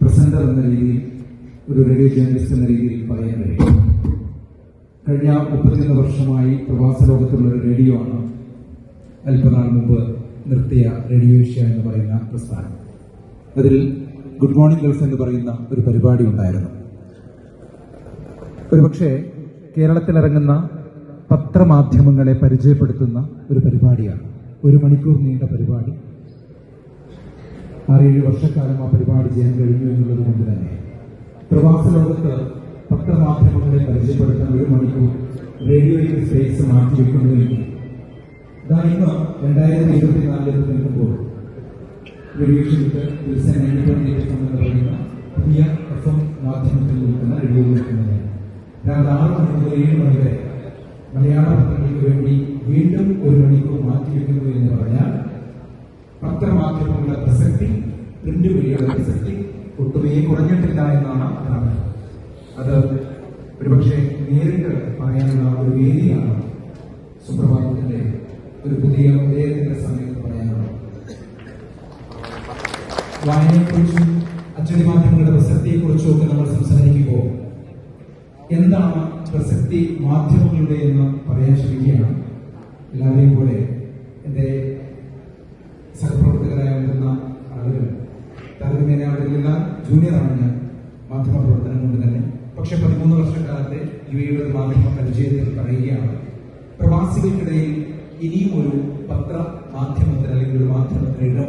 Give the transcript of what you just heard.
Presenter എന്ന രീതിയിൽ ഒരു റേഡിയോ ജേർണലിസ്റ്റ് എന്ന രീതിയിൽ പറയാൻ കഴിയും. കഴിഞ്ഞ മുപ്പത്തിയൊന്ന് വർഷമായി പ്രവാസ ലോകത്തുള്ള ഒരു റേഡിയോ ആണ് അല്പനാൾ മുമ്പ് നിർത്തിയ റേഡിയോ ഏഷ്യ എന്ന് പറയുന്ന പ്രസ്ഥാനം. അതിൽ ഗുഡ് മോർണിംഗ് ഗേൾസ് എന്ന് പറയുന്ന ഒരു പരിപാടി ഉണ്ടായിരുന്നു. ഒരുപക്ഷെ കേരളത്തിലിറങ്ങുന്ന പത്രമാധ്യമങ്ങളെ പരിചയപ്പെടുത്തുന്ന ഒരു പരിപാടിയാണ്. ഒരു മണിക്കൂർ നീണ്ട പരിപാടി. ആറേഴ് വർഷക്കാലം ആ പരിപാടി ചെയ്യാൻ കഴിഞ്ഞു എന്നുള്ളത് കൊണ്ട് തന്നെ. പ്രവാസ ലോകത്ത് പത്രമാധ്യമങ്ങളെ പരിചയപ്പെടുത്താൻ ഒരു മണിക്കൂർ റേഡിയോയിൽ സ്പേസ് മാറ്റിവെക്കുന്നുവെങ്കിൽ ഇതാ ഇന്ന് രണ്ടായിരത്തി ഇരുപത്തിനാലിലേക്ക് നിൽക്കുമ്പോൾ എം മാധ്യമത്തിൽ നിൽക്കുന്ന റേഡിയോയിൽ നിൽക്കുന്നത് രാവിലെ ആറ് മണി മുതൽ ഏഴ് മണി വരെ മലയാള പത്രങ്ങൾക്ക് വേണ്ടി വീണ്ടും ഒരു മണിക്കൂർ മാറ്റിവെക്കുന്നു എന്ന് പറഞ്ഞാൽ പത്രമാധ്യമങ്ങളുടെ പ്രസക്തി പ്രിന്റ് മീഡിയയുടെ പ്രസക്തി ഒട്ടുമേ കുറഞ്ഞിട്ടില്ല എന്നാണ് അർത്ഥം അത് ഒരുപക്ഷെ നേരിട്ട് പറയാനുള്ള ഒരു വേദിയാണ് സുപ്രഭാതത്തിന്റെ ഒരു പുതിയ ഉദയത്തിന്റെ സമയത്ത് പറയാനുള്ളത്. വായനയെക്കുറിച്ചും അച്ചടി മാധ്യമങ്ങളുടെ പ്രസക്തിയെക്കുറിച്ചും ഒക്കെ നമ്മൾ സംസാരിക്കുമ്പോൾ എന്താണ് പ്രസക്തി മാധ്യമങ്ങളുടെ എന്ന് പറയാൻ ശ്രമിക്കുകയാണ്? ജൂനിയറാണ് ഞാൻ മാധ്യമ പ്രവർത്തനം കൊണ്ട് തന്നെ. പക്ഷെ പതിമൂന്ന് വർഷക്കാലത്തെ യു എയുടെ ഒരു മാധ്യമ പരിചയത്തിൽ പറയുകയാണ് പ്രവാസികൾക്കിടയിൽ ഇനിയും ഒരു പത്ര മാധ്യമത്തിന് അല്ലെങ്കിൽ ഒരു മാധ്യമത്തിന് ഇടം